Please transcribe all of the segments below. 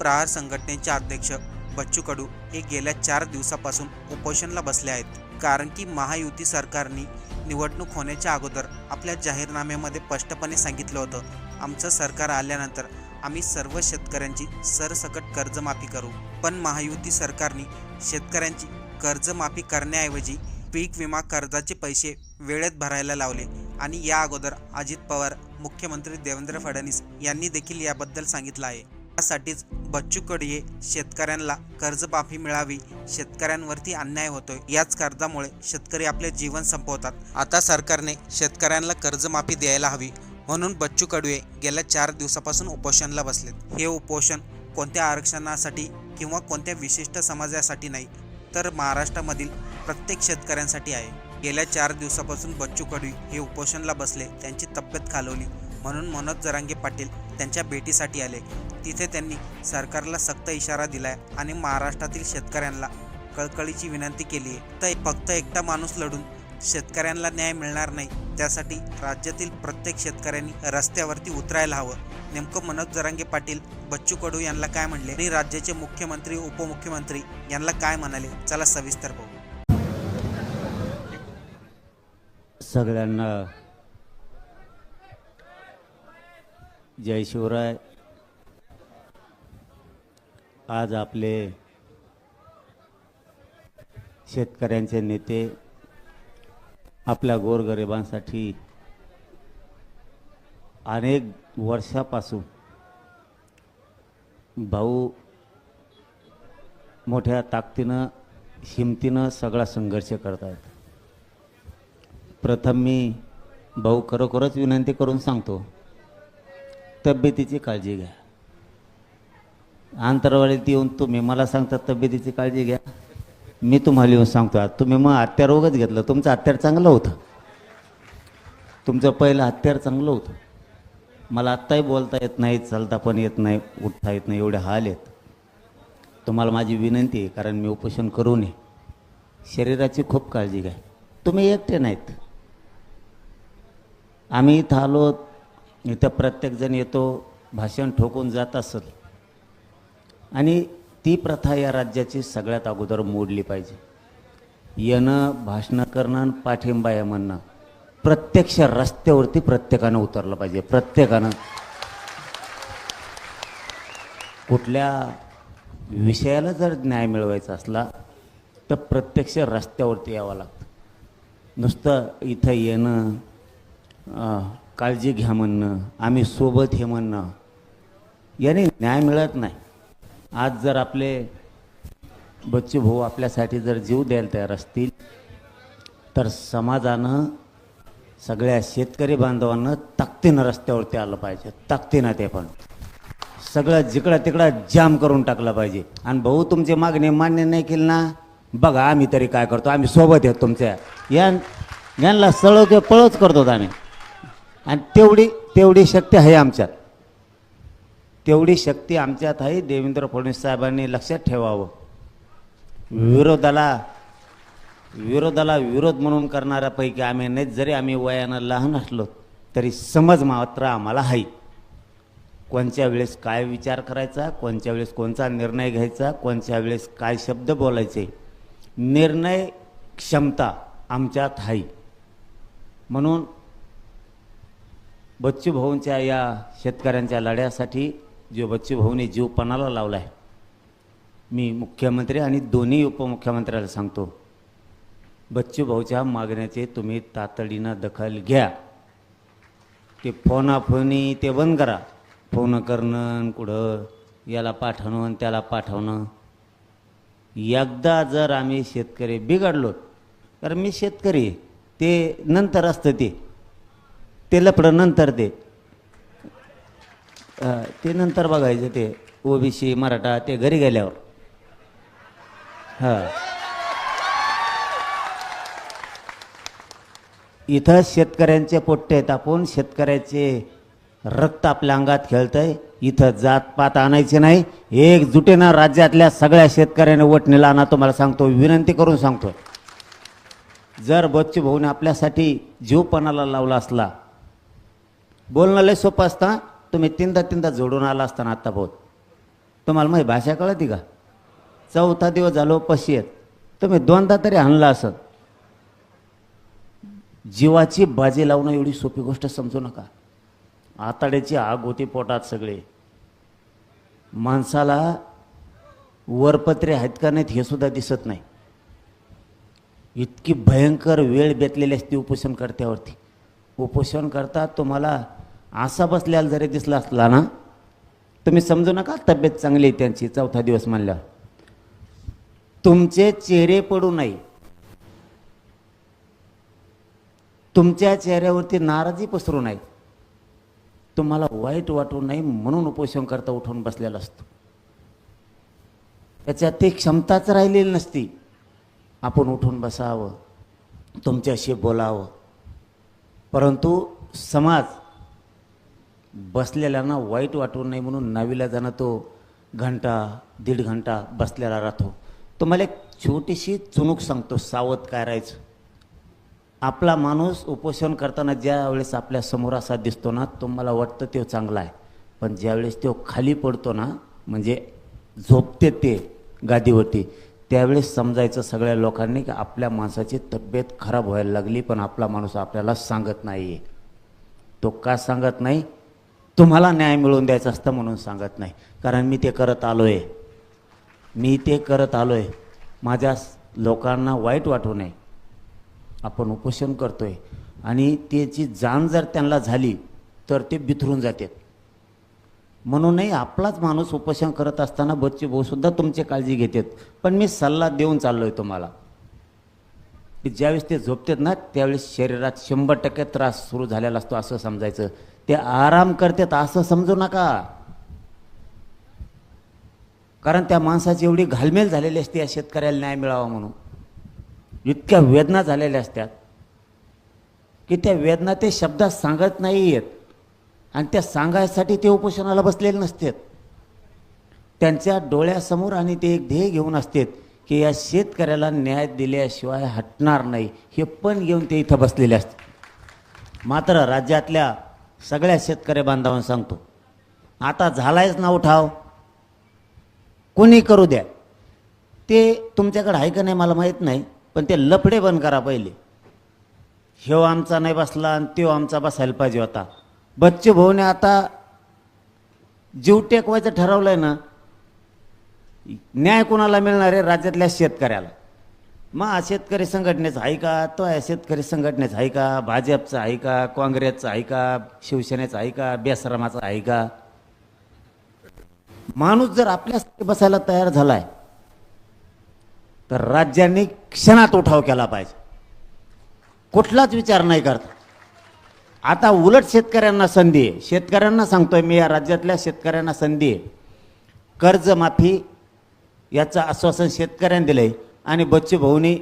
प्रहार संघटनेचे अध्यक्ष बच्चू कडू हे गेल्या चार दिवसापासून उपोषणला बसले आहेत. कारण की महायुती सरकारने निवडणूक होण्याच्या अगोदर आपल्या जाहीरनाम्यामध्ये स्पष्टपणे सांगितलं होतं आमचं सरकार आल्यानंतर आम्ही सर्व शेतकऱ्यांची सरसकट कर्जमाफी करू. पण महायुती सरकारने शेतकऱ्यांची कर्जमाफी करण्याऐवजी पीक विमा कर्जाचे पैसे वेळेत भरायला लावले आणि या अगोदर अजित पवार मुख्यमंत्री देवेंद्र फडणवीस यांनी देखील याबद्दल सांगितलं आहे. त्यासाठीच बच्चू कडूये शेतकऱ्यांना कर्जमाफी मिळावी शेतकऱ्यांवरती अन्याय होतोय याच कर्जामुळे शेतकरी आपले जीवन संपवतात. आता सरकारने शेतकऱ्यांना कर्जमाफी द्यायला हवी म्हणून बच्चू कडवे गेल्या चार दिवसापासून उपोषणला बसलेत. हे उपोषण कोणत्या आरक्षणासाठी किंवा कोणत्या विशिष्ट समाजासाठी नाही तर महाराष्ट्रामधील प्रत्येक शेतकऱ्यांसाठी आहे. गेल्या चार दिवसापासून बच्चू कडवी हे उपोषणला बसले त्यांची तब्येत खालवली म्हणून मनोज जरांगे पाटील त्यांच्या भेटीसाठी आले. तिथे त्यांनी सरकारला सक्त इशारा दिलाय आणि महाराष्ट्रातील शेतकऱ्यांना कळकळीची विनंती केली आहे तर फक्त एकटा माणूस लढून शेतकऱ्यांना न्याय मिळणार नाही त्यासाठी राज्यातील प्रत्येक शेतकऱ्यांनी रस्त्यावरती उतरायला हवं. नेमकं मनोज जरांगे पाटील बच्चू कडू यांना काय म्हणले आणि राज्याचे मुख्यमंत्री उपमुख्यमंत्री यांना काय म्हणाले? चला सविस्तर पाहू. सगळ्यांना जय शिवराय. आज आपले शेतकऱ्यांचे नेते आपल्या गोरगरिबांसाठी अनेक वर्षापासून भाऊ मोठ्या ताकदीनं हिमतीनं सगळा संघर्ष करत आहेत प्रथम मी भाऊ खरोखरच विनंती करून सांगतो तब्येतीची काळजी घ्या. अंतरवाडीत येऊन तुम्ही मला सांगता तब्येतीची काळजी घ्या. मी तुम्हाला येऊन सांगतो तुम्ही मग हत्यार उगच घेतलं. तुमचं हत्यार चांगलं होतं. तुमचं पहिलं हत्यार चांगलं होतं. मला आत्ताही बोलता येत नाही चालता पण येत नाही उठता येत नाही एवढे हाल येत तुम्हाला माझी विनंती आहे कारण मी उपोषण करू नये. शरीराची खूप काळजी घ्या. तुम्ही एकटे नाहीत. आम्ही इथं आलो इथं प्रत्येकजण येतो भाषण ठोकून जात असेल. आणि ती प्रथा या राज्याची सगळ्यात अगोदर मोडली पाहिजे. येणं भाषणं करणं आणि पाठिंबा या म्हणणं प्रत्यक्ष रस्त्यावरती प्रत्येकानं उतरलं पाहिजे प्रत्येकानं. कुठल्या विषयाला जर न्याय मिळवायचा असला तर प्रत्यक्ष रस्त्यावरती यावं लागतं. नुसतं इथं येणं काळजी घ्या म्हणणं आम्ही सोबत हे म्हणणं. याने न्याय मिळत नाही. आज जर आपले बच्चू भाऊ आपल्यासाठी जर जीव द्यायला तयार असतील तर समाजानं सगळ्या शेतकरी बांधवांना ताकदीनं रस्त्यावरती आलं पाहिजे. ताकदीनं ते पण. सगळं जिकडं तिकडं जाम करून टाकलं पाहिजे. आणि भाऊ तुमची मागणी मान्य नाही केली ना? बघा आम्ही तरी काय करतो? आम्ही सोबत आहेत तुमच्या. या यांना सळव किंवा पळच करतो आम्ही. आणि तेवढी तेवढी शक्ती आहे आमच्यात. तेवढी शक्ती आमच्यात आहे देवेंद्र फडणवीस साहेबांनी लक्षात ठेवावं. विरोधाला विरोधाला विरोध म्हणून करणाऱ्यापैकी आम्ही नाही जरी आम्ही वयानं लहान असलो तरी समज मात्र आम्हाला आहे. कोणत्या वेळेस काय विचार करायचा कोणत्या वेळेस कोणता निर्णय घ्यायचा कोणत्या वेळेस काय शब्द बोलायचे निर्णय क्षमता आमच्यात आहे. म्हणून बच्चू भाऊंच्या या शेतकऱ्यांच्या लढ्यासाठी जो बच्चू भाऊने जीव पणाला लावला आहे मी मुख्यमंत्री आणि दोन्ही उपमुख्यमंत्र्याला सांगतो बच्चू भाऊच्या मागण्याचे तुम्ही तातडीनं दखल घ्या. ते फोनाफोनी ते बंद करा. फोन करणं कुठं याला पाठवणं आणि त्याला पाठवणं. एकदा जर आम्ही शेतकरी बिघडलो तर मी शेतकरी ते नंतर असतं ते. ते लपडं नंतर ते ते नंतर बघायचं ते ओबीसी मराठा ते घरी गेल्यावर. हां. इथं शेतकऱ्यांचे पोट्टे आहेत आपण शेतकऱ्याचे रक्त आपल्या अंगात खेळतंय. इथं जातपात आणायचे नाही. एकजुटीनं राज्यातल्या सगळ्या शेतकऱ्याने वटणीला आणा तुम्हाला सांगतो विनंती करून सांगतो जर बच्चू भाऊने आपल्यासाठी जीवपणाला लावला असला बोलणं लय सोपं असतं. तुम्ही तीनदा तीनदा जोडून आला असताना आत्ता भाऊ तुम्हाला माझी भाषा कळती का? चौथा दिवस झालो पशी आहेत. तुम्ही दोनदा तरी आणला असत. जीवाची बाजी लावणं एवढी सोपी गोष्ट समजू नका. आताड्याची आग होती पोटात सगळे. माणसाला वरपत्रे आहेत का नाहीत हे सुद्धा दिसत नाही. इतकी भयंकर वेळ बेतलेली असते उपोषण करत्यावरती. उपोषण करता तुम्हाला असा बसल्याला जरी दिसला असला ना तुम्ही समजू नका तब्येत चांगली आहे त्यांची चौथा दिवस मानल्यावर तुमचे चेहरे पडू नये. तुमच्या चेहऱ्यावरती नाराजी पसरू नये. तुम्हाला वाईट वाटू नये म्हणून उपोषण करता उठून बसलेला असतो. त्याच्यात ती क्षमताच राहिलेली नसती. आपण उठून बसावं तुमच्याशी बोलावं. परंतु समाज बसलेल्यांना वाईट वाटू नये म्हणून नावीला जाणं तो घंटा दीड घंटा बसलेला राहतो. तुम्हाला एक छोटीशी चुणूक सांगतो सावध काय राहायचं. आपला माणूस उपोषण करताना ज्या वेळेस आपल्यासमोर असा दिसतो ना तुम्हाला वाटतं तो चांगला आहे. पण ज्यावेळेस तो खाली पडतो ना म्हणजे झोपते ते गादीवरती त्यावेळेस समजायचं सगळ्या लोकांनी की आपल्या माणसाची तब्येत खराब व्हायला लागली पण आपला माणूस आपल्याला सांगत नाही आहे तो का सांगत नाही? तुम्हाला न्याय मिळवून द्यायचा असतं म्हणून सांगत नाही. कारण मी ते करत आलो आहे मी ते करत आलो आहे माझ्या लोकांना वाईट वाटू नये. आपण उपोषण करतो आहे आणि त्याची जाण जर त्यांना झाली तर ते बिथरून जातात. म्हणूनही आपलाच माणूस उपोषण करत असताना बच्चे भाऊसुद्धा तुमची काळजी घेतात. पण मी सल्ला देऊन चाललो आहे तुम्हाला. की ज्यावेळेस ते झोपतात ना त्यावेळेस शरीरात शंभर टक्के त्रास सुरू झालेला असतो असं समजायचं. ते आराम करतात असं समजू नका. कारण त्या माणसाची एवढी घालमेल झालेली असते या शेतकऱ्याला न्याय मिळावा म्हणून. इतक्या वेदना झालेल्या असतात. की त्या वेदना ते शब्दात सांगत नाही आहेत आणि त्या सांगायसाठी ते उपोषणाला बसलेले नसतात. त्यांच्या डोळ्यासमोर आणि ते एक ध्येय घेऊन असतात की या शेतकऱ्याला न्याय दिल्याशिवाय हटणार नाही. हे पण घेऊन ते इथं बसलेले असतात मात्र राज्यातल्या सगळ्या शेतकरी बांधवांना सांगतो. आता झालायच ना उठाव? कोणी करू द्या? ते तुमच्याकडे आहे का नाही मला माहीत नाही पण ते लफडे बंद करा पहिले. ह्यो आमचा नाही बसला आणि त्यो आमचा बसायला पाहिजे होता. बच्चू भाऊने आता जीव टेकवायचं ठरवलंय ना न्याय कोणाला मिळणार आहे? राज्यातल्या शेतकऱ्याला. मग हा शेतकरी संघटनेचा आहे का? तो आहे शेतकरी संघटनेचा आहे का? भाजपचा आहे का? काँग्रेसचा आहे का? शिवसेनेचा आहे का? बेसरामाचा आहे का? माणूस जर आपल्यासाठी बसायला तयार झालाय तर राज्यांनी क्षणात उठाव केला पाहिजे. कुठलाच विचार नाही करता. आता उलट शेतकऱ्यांना संधी आहे. शेतकऱ्यांना सांगतोय मी या राज्यातल्या शेतकऱ्यांना संधी आहे. कर्जमाफी याचं आश्वासन शेतकऱ्यांनी दिलंय. आणि बच्चू भाऊनी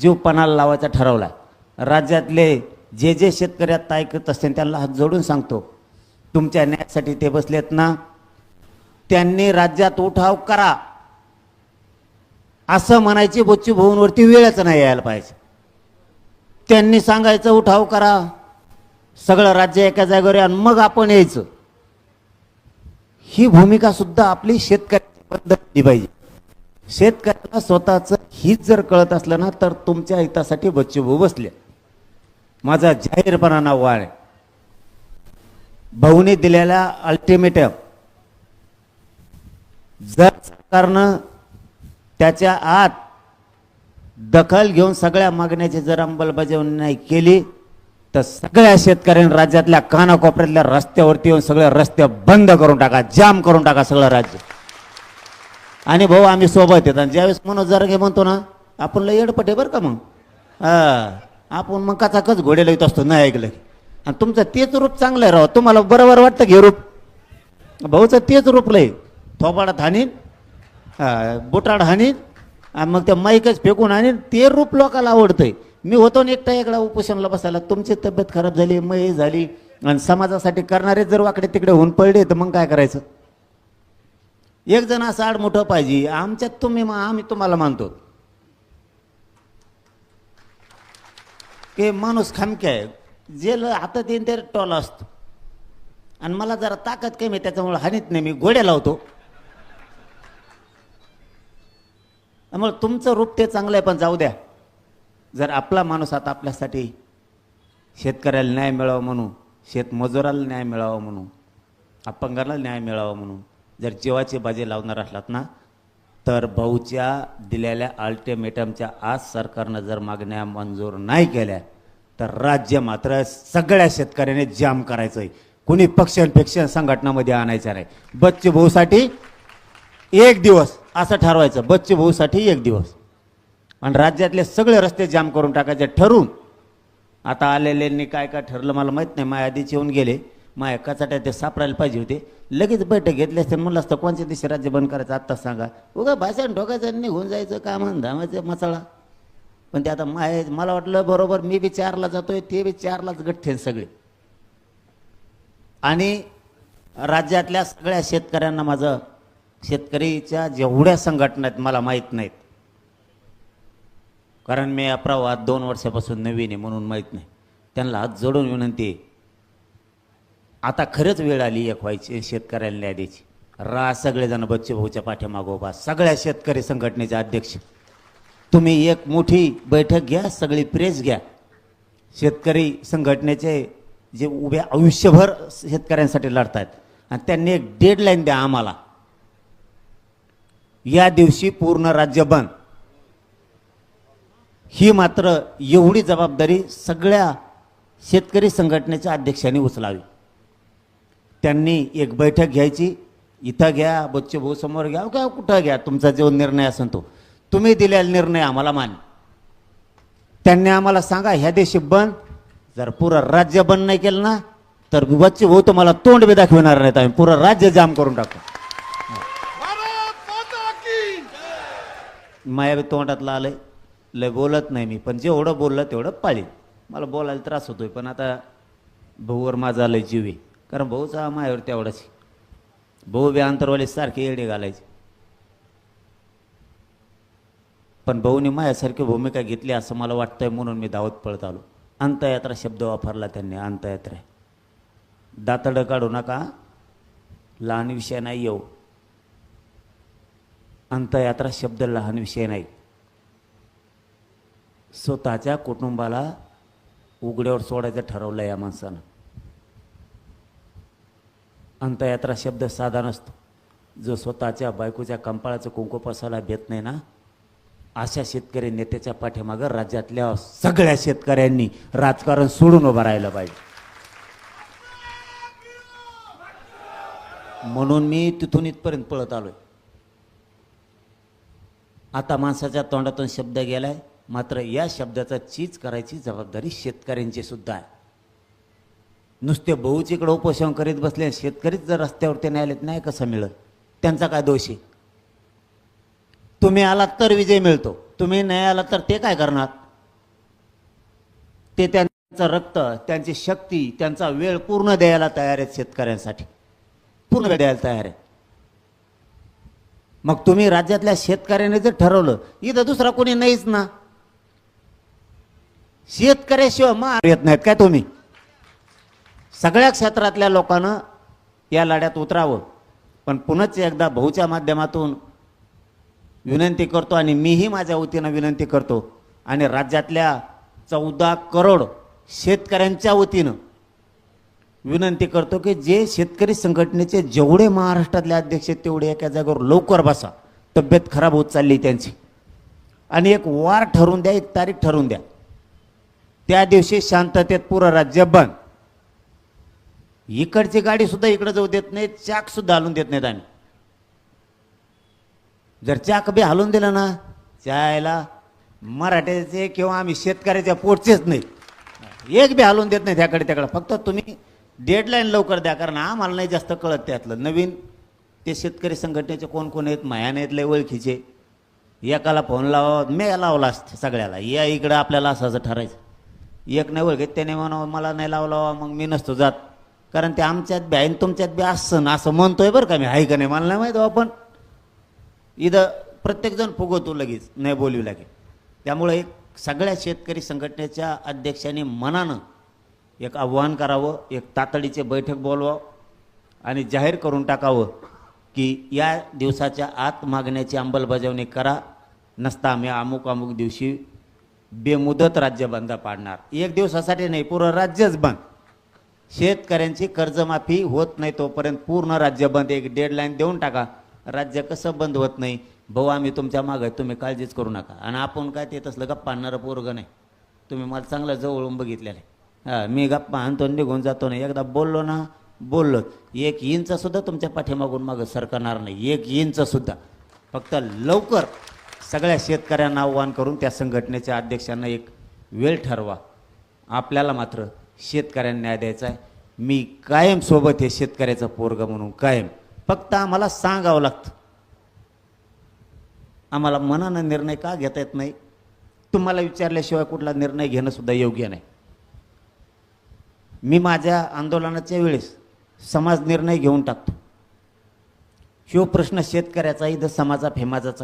जीव पणाला लावायचा ठरवला राज्यातले जे जे शेतकरी आता ऐकत असतील त्यांना हात जोडून सांगतो. तुमच्या न्यायासाठी ते बसलेत ना. त्यांनी राज्यात उठाव करा. असं म्हणायची बच्चू भाऊंवरती वेळच नाही यायला पाहिजे. त्यांनी सांगायचं उठाव करा. सगळं राज्य एका जागेवर आणि मग आपण यायचं. ही भूमिका सुद्धा आपली शेतकऱ्याची पद्धती पाहिजे. शेतकऱ्याला स्वतःचं हित जर कळत असलं ना तर तुमच्या हितासाठी बच्चूभाऊ बसले. माझा जाहीरपणा नाव आहे भाऊने दिलेला अल्टिमेटम जर सरकारनं त्याच्या आत दखल घेऊन सगळ्या मागण्याची जर अंमलबजावणी नाही केली तर सगळ्या शेतकऱ्यांनी राज्यातल्या कानाकोपऱ्यातल्या रस्त्यावरती येऊन सगळे रस्ते बंद करून टाका जाम करून टाका सगळं राज्य. आणि भाऊ आम्ही सोबत येतो. आणि ज्यावेळेस मनोज जरगे म्हणतो ना आपण लय येडपटे बरं का मग? हा. आपण मग कचाकच घोडे येत असतो नाही ऐकलं आणि तुमचं तेच रूप चांगलं आहे राव. तुम्हाला बरोबर वाटतं घे रूप? भाऊचं तेच रूप लय. थोबाडात हाणीन हा, बुटाड हाणीन आणि मग त्या माईकच फेकून आणीन ते रूप लोकाला आवडतंय. मी होतो ना एकटा एकडा उपोषणाला बसायला. तुमची तब्येत खराब झाली मय झाली. आणि समाजासाठी करणारे जर वाकडे तिकडे होऊन पडले तर मग काय करायचं? एक जण असं आड मोठं पाहिजे आमच्यात तुम्ही आम्ही तुम्हाला मानतो. की माणूस खामके आहे. जे ल- हातात येईन ते टॉल असतो. आणि मला जरा ताकद कमी आहे त्याच्यामुळे हानीत नाही मी गोड्या लावतो. त्यामुळे तुमचं रूप ते चांगलं आहे पण जाऊ द्या. जर आपला माणूस आता आपल्यासाठी शेतकऱ्याला न्याय मिळावा म्हणून शेतमजुराला न्याय मिळावा म्हणून अपंगाला न्याय मिळावा म्हणून जर जीवाचे बाजी लावणार असलात ना तर भाऊच्या दिलेल्या अल्टिमेटमच्या आज सरकारनं जर मागण्या मंजूर नाही केल्या तर राज्य मात्र सगळ्या शेतकऱ्याने जाम करायचं आहे कुणी पक्षांपेक्षा संघटनामध्ये आणायचं नाही. बच्चे भाऊसाठी एक दिवस असं ठरवायचं. बच्चे भाऊसाठी एक दिवस. आणि राज्यातले सगळे रस्ते जाम करून टाकायचे ठरून आता आलेल्यांनी काय काय ठरलं मला माहीत नाही. माझ्या आधीच येऊन गेले. माया कचाट्या ते सापडायला पाहिजे होते. लगेच बैठक घेतली असते. म्हणलं असतं कोणत्या दिवशी राज्य बंद करायचं आत्ता सांगा. उगा भाषण ठोकायचं आणि निघून जायचं काम धामायचं मसाळा पण ते आता माय मला वाटलं बरोबर मी बी चारला जातोय ते बी चारलाच गठ्ठे सगळे. आणि राज्यातल्या सगळ्या शेतकऱ्यांना माझं शेतकरीच्या जेवढ्या संघटना आहेत मला माहीत नाहीत. कारण मी अप्रवाद दोन वर्षापासून नवीन आहे म्हणून माहीत नाही. त्यांना हात जोडून विनंती आहे. आता खरंच वेळ आली एक व्हायची शेतकऱ्याला न्याय द्यायची. रा सगळेजण बच्चे भाऊच्या पाठीमागो उभा. सगळ्या शेतकरी संघटनेचे अध्यक्ष. तुम्ही एक मोठी बैठक घ्या सगळी प्रेस घ्या. शेतकरी संघटनेचे जे उभे आयुष्यभर शेतकऱ्यांसाठी लढतायत. आणि त्यांनी एक डेडलाईन द्या आम्हाला. या दिवशी पूर्ण राज्य बंद. ही मात्र एवढी जबाबदारी सगळ्या शेतकरी संघटनेच्या अध्यक्षांनी उचलावी. त्यांनी एक बैठक घ्यायची. इथं घ्या बच्चे भाऊ समोर घ्या. का कुठं घ्या? तुमचा जो निर्णय असेल तो. तुम्ही दिलेला निर्णय आम्हाला मान. त्यांनी आम्हाला सांगा ह्या देशी बंद. जर पुरं राज्य बंद नाही केलं ना तर बच्चे भाऊ तुम्हाला तोंड बी दाखविणार नाहीत आम्ही. पुरं राज्य जाम करून टाकू. माया बी तोंडातलं आलंय लय बोलत नाही मी पण जेवढं बोललं तेवढं पाळीन. मला बोलायला त्रास होतोय पण आता भाऊवर माझा आलंय जीव आहे. कारण भाऊचा मायावर तेवढाच. भाऊ बी अंतरवाले सारखे येडे घालायचे. पण भाऊने माझ्यासारखी भूमिका घेतली असं मला वाटतंय म्हणून मी धावत पळत आलो. अंतयात्रा शब्द वापरला त्यांनी अंतयात्रा. दातडं काढू नका. लहान विषय नाही येऊ अंतयात्रा शब्द लहान विषय नाही. स्वतःच्या कुटुंबाला उघड्यावर सोडायचं ठरवलं या माणसानं. अंतयात्रा शब्द साधा नसतो. जो स्वतःच्या बायकोच्या कंपाळाचं कुंकू पसायला भेट नाही ना अशा शेतकरी नेत्याच्या पाठीमागं राज्यातल्या सगळ्या शेतकऱ्यांनी राजकारण सोडून उभं राहिलं पाहिजे. म्हणून मी तिथून इथपर्यंत पळत आलोय. आता माणसाच्या तोंडातून शब्द गेलाय मात्र या शब्दाचा चीज करायची जबाबदारी शेतकऱ्यांची सुद्धा आहे. नुसते भाऊच इकडं उपोषण करीत बसले शेतकरीच जर रस्त्यावरती नाही आलेत नाही कसं मिळत? त्यांचा काय दोष आहे? तुम्ही आलात तर विजय मिळतो. तुम्ही नाही आलात तर ते काय करणार? ते त्यांचं रक्त त्यांची शक्ती त्यांचा वेळ पूर्ण द्यायला तयार आहेत शेतकऱ्यांसाठी. पूर्ण द्यायला तयार आहे मग तुम्ही राज्यातल्या शेतकऱ्याने जर ठरवलं इथं दुसरा कोणी नाहीच ना. शेतकऱ्याशिवाय मार येत नाहीत काय तुम्ही? सगळ्या क्षेत्रातल्या लोकांना या लढ्यात उतरावं. पण पुनच एकदा भाऊच्या माध्यमातून विनंती करतो आणि मीही माझ्या वतीनं विनंती करतो आणि राज्यातल्या चौदा करोड शेतकऱ्यांच्या वतीनं विनंती करतो की जे शेतकरी संघटनेचे जेवढे महाराष्ट्रातले अध्यक्ष आहेत तेवढे एका जागेवर लवकर बसा. तब्येत खराब होत चालली त्यांची. आणि एक वार ठरवून द्या एक तारीख ठरवून द्या. त्या दिवशी शांततेत पुरं राज्य बंद. इकडची गाडी सुद्धा इकडे जाऊ देत नाहीत चाक सुद्धा हलून देत नाहीत आम्ही. जर चाक बी हलवून दिलं ना चायला मराठ्याचे किंवा आम्ही शेतकऱ्याच्या पोटचेच नाहीत एक बी हलून देत नाही त्याकडे त्याकडे. फक्त तुम्ही डेडलाईन लवकर द्या कारण आम्हाला नाही जास्त कळत त्यातलं. नवीन ते शेतकरी संघटनेचे कोण कोण आहेत मायाने आहेत लय ओळखीचे. एकाला फोन लावा मी लावला असते सगळ्याला. या इकडं आपल्याला असं असं ठरायचं. एक नाही ओळखीत त्याने म्हणावं मला नाही लावला मग मी नसतो जात. कारण ते आमच्यात बी आहे आणि तुमच्यात बी असं ना असं म्हणतोय बरं का मी. आहे का नाही? मला नाही माहीत हो आपण. इथं प्रत्येकजण फुगवतो लगेच. नाही बोलू लागेल. त्यामुळे एक सगळ्या शेतकरी संघटनेच्या अध्यक्षांनी मनानं एक आव्हान करावं एक तातडीचे बैठक बोलवावं आणि जाहीर करून टाकावं की या दिवसाच्या आत मागण्याची अंमलबजावणी करा. नसता आम्ही अमुक अमुक दिवशी बेमुदत राज्य बंद पाडणार. एक दिवसासाठी नाही पूर्ण राज्यच बंद. शेतकऱ्यांची कर्जमाफी होत नाही तोपर्यंत पूर्ण राज्य बंद एक डेडलाईन देऊन टाका. राज्य कसं बंद होत नाही? भाऊ आम्ही तुमच्या मागं आहे, तुम्ही काळजीच करू नका. आणि आपण काय ते तसलं गप्पा आणणारं पोरगं नाही. तुम्ही मला चांगलं जवळून बघितलेलं आहे. हां मी गप्पा आणतो निघून जातो नाही एकदा बोललो ना बोललो. एक इंचसुद्धा तुमच्या पाठीमागून मागं सरकणार नाही. एक इंचसुद्धा फक्त लवकर सगळ्या शेतकऱ्यांना आव्हान करून त्या संघटनेच्या अध्यक्षांना एक वेळ ठरवा. आपल्याला मात्र शेतकऱ्यांना न्याय द्यायचा आहे. मी कायम सोबत आहे शेतकऱ्याचा पोरग म्हणून कायम. फक्त आम्हाला सांगावं लागतं. आम्हाला मनानं निर्णय का घेता येत नाही? तुम्हाला विचारल्याशिवाय कुठला निर्णय घेणं सुद्धा योग्य नाही. मी माझ्या आंदोलनाच्या वेळेस समाज निर्णय घेऊन टाकतो. ह्यो प्रश्न शेतकऱ्याचा इथं समाजा फेमाजाचा